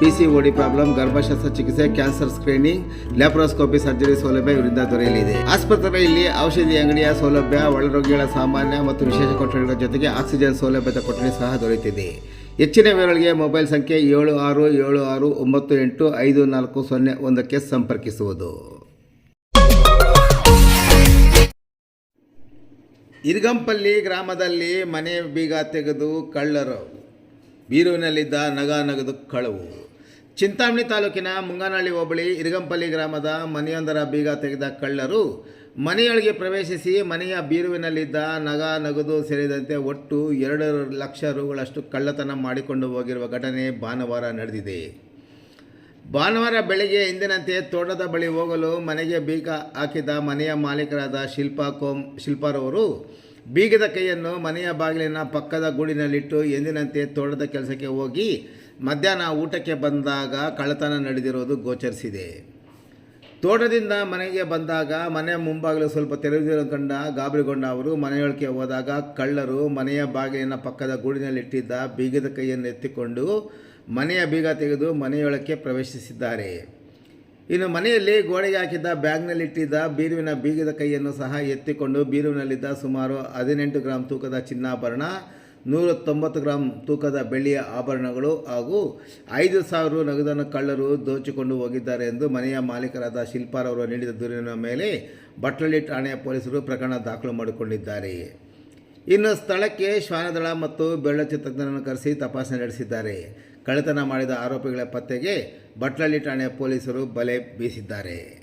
P problem ಗರ್ಭಶಸ್ತ್ರ ಚಿಕಿತ್ಸೆ cancer screening laparoscopy surgery ಸೌಲಭ್ಯ ಇವರಿಂದ ದೊರೆಯಲಿದೆ. ಆಸ್ಪತ್ರೆಯಲ್ಲಿ ಔಷಧಿ ಅಂಗಡಿಯ ಸೌಲಭ್ಯ, ಒಳರೋಗಿಗಳ ಸಾಮಾನ್ಯ ಮತ್ತು ವಿಶೇಷ ಕೊಠಡಿಗಳ ಜೊತೆಗೆ ಆಕ್ಸಿಜನ್ ಸೌಲಭ್ಯದ ಕೊಠಡಿ ಸಹ ದೊರೆಯುತ್ತಿದೆ. ಹೆಚ್ಚಿನ ವಿವರಗಳಿಗೆ ಮೊಬೈಲ್ ಸಂಖ್ಯೆ ಏಳು ಆರು ಏಳು ಆರು ಒಂಬತ್ತು ಎಂಟು ಐದು ನಾಲ್ಕು ಸೊನ್ನೆ ಒಂದಕ್ಕೆ ಸಂಪರ್ಕಿಸುವುದು. ಇರ್ಗಂಪಲ್ಲಿ ಗ್ರಾಮದಲ್ಲಿ ಮನೆ ಬೀಗ ತೆಗೆದು ಕಳ್ಳರು. ಬೀರುವಿನಲ್ಲಿದ್ದ ನಗ ನಗದು ಕಳವು. ಚಿಂತಾಮಣಿ ತಾಲೂಕಿನ ಮುಂಗಾನಹಳ್ಳಿ ಹೋಬಳಿ ಇರಗಂಪಲ್ಲಿ ಗ್ರಾಮದ ಮನೆಯೊಂದರ ಬೀಗ ತೆಗೆದ ಕಳ್ಳರು ಮನೆಯೊಳಗೆ ಪ್ರವೇಶಿಸಿ ಮನೆಯ ಬೀರುವಿನಲ್ಲಿದ್ದ ನಗ ನಗದು ಸೇರಿದಂತೆ ಒಟ್ಟು ಎರಡು ಲಕ್ಷ ರುಗಳಷ್ಟು ಕಳ್ಳತನ ಮಾಡಿಕೊಂಡು ಹೋಗಿರುವ ಘಟನೆ ಭಾನುವಾರ ನಡೆದಿದೆ. ಭಾನುವಾರ ಬೆಳಗ್ಗೆ ಎಂದಿನಂತೆ ತೋಟದ ಬಳಿ ಹೋಗಲು ಮನೆಗೆ ಬೀಗ ಹಾಕಿದ ಮನೆಯ ಮಾಲೀಕರಾದ ಶಿಲ್ಪಾ ಕೋಮ್ ಶಿಲ್ಪಾರವರು ಬೀಗದ ಕೈಯನ್ನು ಮನೆಯ ಬಾಗಿಲಿನ ಪಕ್ಕದ ಗೂಡಿನಲ್ಲಿಟ್ಟು ಎಂದಿನಂತೆ ತೋಟದ ಕೆಲಸಕ್ಕೆ ಹೋಗಿ ಮಧ್ಯಾಹ್ನ ಊಟಕ್ಕೆ ಬಂದಾಗ ಕಳ್ಳತನ ನಡೆದಿರುವುದು ಗೋಚರಿಸಿದೆ. ತೋಟದಿಂದ ಮನೆಗೆ ಬಂದಾಗ ಮನೆ ಮುಂಭಾಗಲು ಸ್ವಲ್ಪ ತೆರೆದಿರೋ ಕಂಡ ಗಾಬರಿಗೊಂಡ ಅವರು ಮನೆಯೊಳಗೆ ಹೋದಾಗ ಕಳ್ಳರು ಮನೆಯ ಬಾಗಿಲಿನ ಪಕ್ಕದ ಗೂಡಿನಲ್ಲಿಟ್ಟಿದ್ದ ಬೀಗದ ಕೈಯನ್ನು ಎತ್ತಿಕೊಂಡು ಮನೆಯ ಬೀಗ ತೆಗೆದು ಮನೆಯೊಳಕ್ಕೆ ಪ್ರವೇಶಿಸಿದ್ದಾರೆ. ಇನ್ನು ಮನೆಯಲ್ಲಿ ಗೋಡೆಗೆ ಹಾಕಿದ್ದ ಬ್ಯಾಗ್ನಲ್ಲಿಟ್ಟಿದ್ದ ಬೀರುವಿನ ಬೀಗದ ಕೈಯನ್ನು ಸಹ ಎತ್ತಿಕೊಂಡು ಬೀರುವಿನಲ್ಲಿದ್ದ ಸುಮಾರು ಹದಿನೆಂಟು ಗ್ರಾಂ ತೂಕದ ಚಿನ್ನಾಭರಣ ನೂರ ತೊಂಬತ್ತು ಗ್ರಾಂ ತೂಕದ ಬೆಳ್ಳಿಯ ಆಭರಣಗಳು ಹಾಗೂ ಐದು ಸಾವಿರ ನಗದನ್ನು ಕಳ್ಳರು ದೋಚಿಕೊಂಡು ಹೋಗಿದ್ದಾರೆ ಎಂದು ಮನೆಯ ಮಾಲೀಕರಾದ ಶಿಲ್ಪಾರವರು ನೀಡಿದ ದೂರಿನ ಮೇಲೆ ಬಟ್ಲಳ್ಳಿ ಠಾಣೆಯ ಪೊಲೀಸರು ಪ್ರಕರಣ ದಾಖಲು ಮಾಡಿಕೊಂಡಿದ್ದಾರೆ. ಇನ್ನು ಸ್ಥಳಕ್ಕೆ ಶ್ವಾನದಳ ಮತ್ತು ಬೆಳ್ಳಚ್ಚು ಕರೆಸಿ ತಪಾಸಣೆ ನಡೆಸಿದ್ದಾರೆ. ಕಳ್ಳತನ ಮಾಡಿದ ಆರೋಪಿಗಳ ಪತ್ತೆಗೆ ಬಟ್ಲಳ್ಳಿ ಠಾಣೆ ಪೊಲೀಸರು ಬಲೆ ಬೀಸಿದ್ದಾರೆ.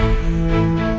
Música